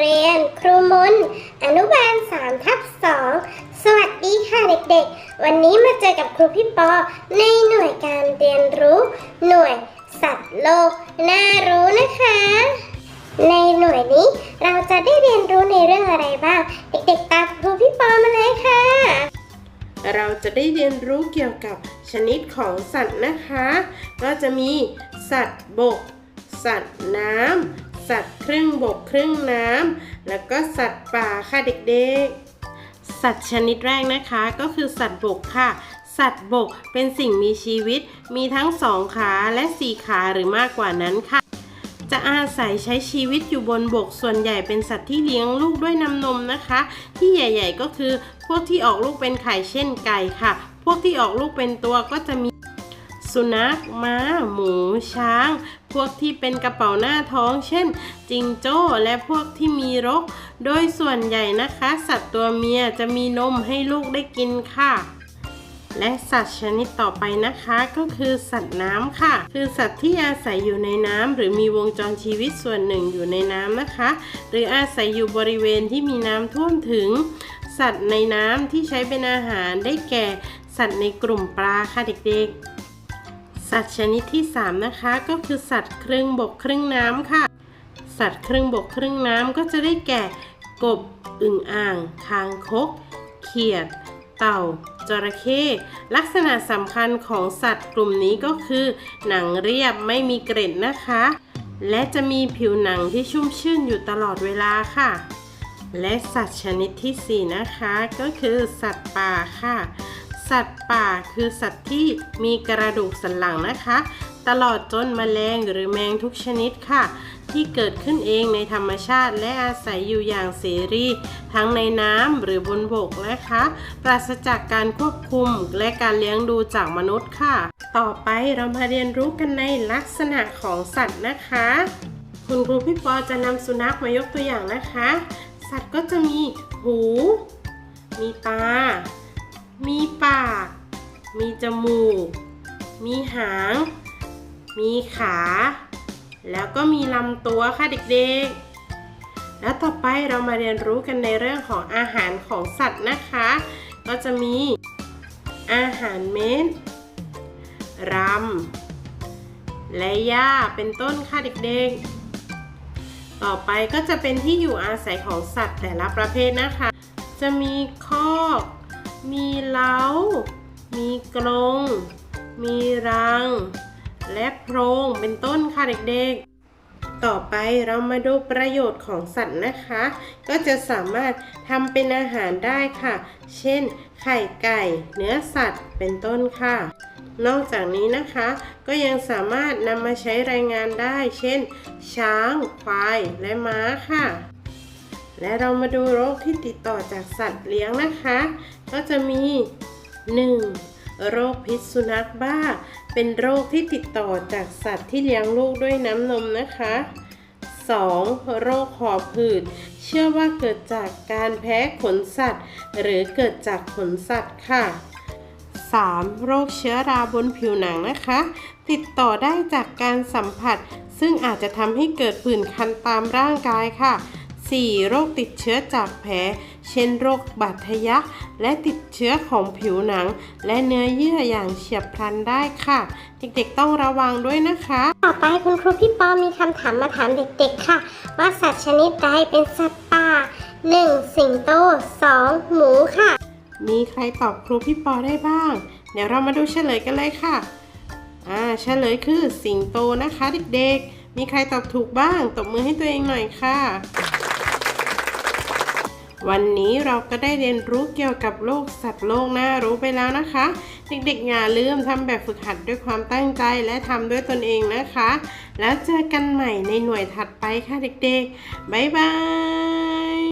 เรียน ครูมนอนุบาล3ทับ2สวัสดีค่ะเด็กๆ วันนี้มาเจอกับครูพี่ปอ ในหน่วยการเรียนรู้ หน่วยสัตว์โลก น่ารู้นะคะ ในหน่วยนี้เราจะได้เรียนรู้ในเรื่องอะไรบ้าง เด็กๆ ตามครูพี่ปอมาเลยค่ะ เราจะได้เรียนรู้เกี่ยวกับชนิดของสัตว์นะคะ ก็จะมีสัตว์บก สัตว์น้ำ สัตว์ครึ่งบกครึ่งน้ำแล้วก็สัตว์ป่าค่ะเด็กๆ สัตว์ชนิดแรกนะคะก็คือสัตว์บกค่ะ สัตว์บกเป็นสิ่งมีชีวิต มีทั้งสองขาและสี่ขาหรือมากกว่านั้นค่ะ จะอาศัยใช้ชีวิตอยู่บนบกส่วนใหญ่เป็นสัตว์ที่เลี้ยงลูกด้วยน้ำนมนะคะ ที่ใหญ่ ๆก็คือพวกที่ออกลูกเป็นไข่เช่นไก่ค่ะ พวกที่ออกลูกเป็นตัวก็จะมีสุนัข ม้า หมู ช้าง พวกที่เป็นกระเป๋าหน้าท้อง เช่น จิงโจ้ และพวกที่มีรก โดยส่วนใหญ่นะคะ สัตว์ตัวเมียจะมีนมให้ลูกได้กินค่ะและสัตว์ชนิดต่อไปนะคะก็คือสัตว์น้ำค่ะ คือสัตว์ที่อาศัยอยู่ในน้ำหรือมีวงจรชีวิตส่วนหนึ่งอยู่ในน้ำนะคะ หรืออาศัยอยู่บริเวณที่มีน้ำท่วมถึง สัตว์ในน้ำที่ใช้เป็นอาหารได้แก่ สัตว์ในกลุ่มปลาค่ะเด็กๆ สัตว์ชนิดที่ 3 นะคะก็คือสัตว์ครึ่งบกครึ่งน้ำค่ะ สัตว์ครึ่งบกครึ่งน้ำก็จะได้แก่ กบ อึ่งอ่าง คางคก เขียด เต่า จระเข้ ลักษณะสำคัญของสัตว์กลุ่มนี้ก็คือ หนังเรียบไม่มีเกร็ดนะคะ และจะมีผิวหนังที่ชุ่มชื่นอยู่ตลอดเวลาค่ะ และสัตว์ชนิดทีสี่4 นะคะ ก็คือสัตว์ป่าค่ะ สัตว์ป่าคือสัตว์ที่มีกระดูกสันหลังนะคะ ตลอดจนแมลงหรือแมงทุกชนิดค่ะ ที่เกิดขึ้นเองในธรรมชาติและอาศัยอยู่อย่างเสรี ทั้งในน้ำหรือบนบกนะคะ ปราศจากการควบคุมและการเลี้ยงดูจากมนุษย์ค่ะ ต่อไปเรามาเรียนรู้กันในลักษณะของสัตว์นะคะ คุณครูพี่ปอจะนำสุนัขมายกตัวอย่างนะคะ สัตว์ก็จะมีหู มีตา มีปาก มีจมูก มีหาง มีขา แล้วก็มีลำตัวค่ะเด็กๆ แล้วต่อไปเรามาเรียนรู้กันในเรื่องของอาหารของสัตว์นะคะ ก็จะมีอาหารเม็ดรำและหญ้าเป็นต้นค่ะเด็กๆต่อไปก็จะเป็นที่อยู่อาศัยของสัตว์แต่ละประเภทนะคะ จะมีคอก มีเล้า มีกรงมีรัง และโพรงเป็นต้นค่ะเด็กๆ ต่อไปเรามาดูประโยชน์ของสัตว์นะคะ ก็จะสามารถทำเป็นอาหารได้ค่ะ เช่น ไข่ไก่ เนื้อสัตว์ เป็นต้นค่ะ นอกจากนี้นะคะ ก็ยังสามารถนำมาใช้รายงานได้ เช่น ช้าง ควาย และม้าค่ะ และเรามาดูโรคที่ติดต่อจากสัตว์เลี้ยงนะคะ ก็จะมี 1. โรคพิษสุนัขบ้า เป็นโรคที่ติดต่อจากสัตว์ที่เลี้ยงลูกด้วยน้ำนมนะคะ 2. โรคหอบหืด เชื่อว่าเกิดจากการแพ้ขนสัตว์ หรือเกิดจากขนสัตว์ค่ะ 3. โรคเชื้อราบนผิวหนังนะคะ ติดต่อได้จากการสัมผัส ซึ่งอาจจะทำให้เกิดผื่นคันตามร่างกายค่ะ 4. โรคติดเชื้อจากแผล เช่นโรคบาดทะยักและติดเชื้อของผิวหนัง และเนื้อเยื่ออย่างเฉียบพลันได้ค่ะ เด็กๆต้องระวังด้วยนะคะ ต่อไปคุณครูพี่ปอมีคำถามมาถามเด็กๆค่ะ ว่าสัตว์ชนิดใดเป็นสัตว์ป่า 1. สิงโต 2. หมูค่ะ มีใครตอบครูพี่ปอได้บ้าง เดี๋ยวเรามาดูเฉลยกันเลยค่ะอ่าเฉลยคือสิงโตนะคะ เด็กๆ มีใครตอบถูกบ้าง ตบมือให้ตัวเองหน่อยค่ะ วันนี้เราก็ได้เรียนรู้เกี่ยวกับโลกสัตว์โลกน่ารู้ไปแล้วนะคะ เด็กๆอย่าลืมทำแบบฝึกหัดด้วยความตั้งใจและทำด้วยตนเองนะคะ แล้วเจอกันใหม่ในหน่วยถัดไปค่ะเด็กๆ บ๊ายบาย